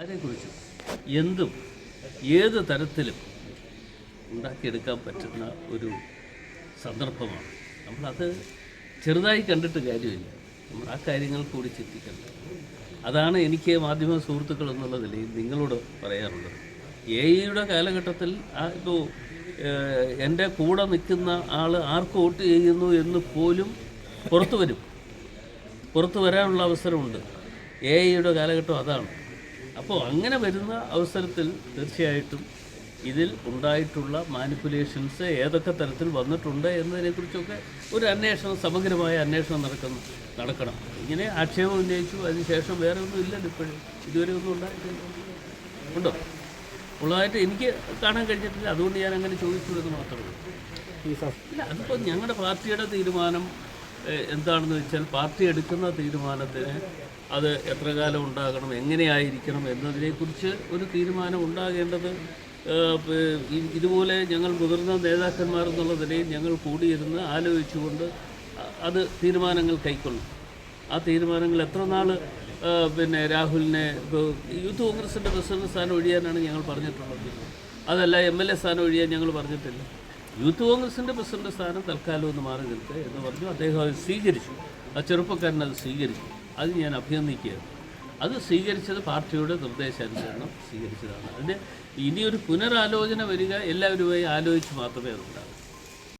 ആരെക്കുറിച്ചും എന്തും ഏത് തരത്തിലും ഉണ്ടാക്കിയെടുക്കാൻ പറ്റുന്ന ഒരു സന്ദർഭമാണ്. നമ്മളത് ചെറുതായി കണ്ടിട്ട് കാര്യമില്ല. നമ്മൾ ആ കാര്യങ്ങൾ കൂടി ചിന്തിക്കണം അതാണ് എനിക്ക് മാധ്യമ സുഹൃത്തുക്കൾ എന്നുള്ള നിലയിൽ നിങ്ങളോട് പറയാറുള്ളത് എ ഐയുടെ കാലഘട്ടത്തിൽ ആ ഇപ്പോൾ എന്റെ കൂടെ നിൽക്കുന്ന ആൾ ആർക്ക് വോട്ട് ചെയ്യുന്നു എന്ന് പോലും പുറത്തു വരും. പുറത്തു വരാനുള്ള അവസരമുണ്ട്. എ ഐയുടെ കാലഘട്ടം അതാണ്. അപ്പോൾ അങ്ങനെ വരുന്ന അവസരത്തിൽ തീർച്ചയായിട്ടും ഇതിൽ ഉണ്ടായിട്ടുള്ള മാനിപ്പുലേഷൻസ് ഏതൊക്കെ തരത്തിൽ വന്നിട്ടുണ്ട് എന്നതിനെക്കുറിച്ചൊക്കെ ഒരു അന്വേഷണം സമഗ്രമായ അന്വേഷണം നടക്കുന്നു നടക്കണം. ഇങ്ങനെ ആക്ഷേപം ഉന്നയിച്ചു അതിനുശേഷം വേറെ ഒന്നും ഇല്ലല്ലോ ഇപ്പോഴും. ഇതുവരെ ഒന്നും ഉണ്ടായിട്ടില്ല. ഉണ്ടോ? ഉള്ളതായിട്ട് എനിക്ക് കാണാൻ കഴിഞ്ഞിട്ടില്ല. അതുകൊണ്ട് ഞാൻ അങ്ങനെ ചോദിച്ചു എന്ന് മാത്രമേ ഉള്ളൂ. ഇല്ല അതിപ്പോൾ ഞങ്ങളുടെ പാർട്ടിയുടെ തീരുമാനം എന്താണെന്ന് വെച്ചാൽ പാർട്ടി എടുക്കുന്ന തീരുമാനത്തിന് അത് എത്ര കാലം ഉണ്ടാകണം എങ്ങനെയായിരിക്കണം എന്നതിനെക്കുറിച്ച് ഒരു തീരുമാനം ഉണ്ടാകേണ്ടത് ഇതുപോലെ ഞങ്ങൾ മുതിർന്ന നേതാക്കന്മാർ എന്നുള്ള നിലയിൽ ഞങ്ങൾ കൂടിയിരുന്ന് ആലോചിച്ചുകൊണ്ട് അത് തീരുമാനങ്ങൾ കൈക്കൊള്ളും. ആ തീരുമാനങ്ങൾ എത്ര നാൾ പിന്നെ രാഹുലിനെ യൂത്ത് കോൺഗ്രസിന്റെ പ്രസിഡന്റ് സ്ഥാനം ഒഴിയാനാണ് ഞങ്ങൾ പറഞ്ഞിട്ടുള്ളത്. അതല്ല എം എൽ എ സ്ഥാനം ഒഴിയാൻ ഞങ്ങൾ പറഞ്ഞിട്ടില്ല. യൂത്ത് കോൺഗ്രസിന്റെ പ്രസിഡന്റ് സ്ഥാനം തൽക്കാലം ഒന്ന് മാറി നിൽക്കുക എന്ന് പറഞ്ഞു. അദ്ദേഹം അത് സ്വീകരിച്ചു. ആ ചെറുപ്പക്കാരൻ അത് സ്വീകരിച്ചു. അത് ഞാൻ അഭിനന്ദിക്കുകയാണ്. അത് സ്വീകരിച്ചത് പാർട്ടിയുടെ നിർദ്ദേശാനുസരണം സ്വീകരിച്ചതാണ്. അതിന് ഇനിയൊരു പുനരാലോചന വരിക എല്ലാവരുമായി ആലോചിച്ച് മാത്രമേ അതുണ്ടാകൂ.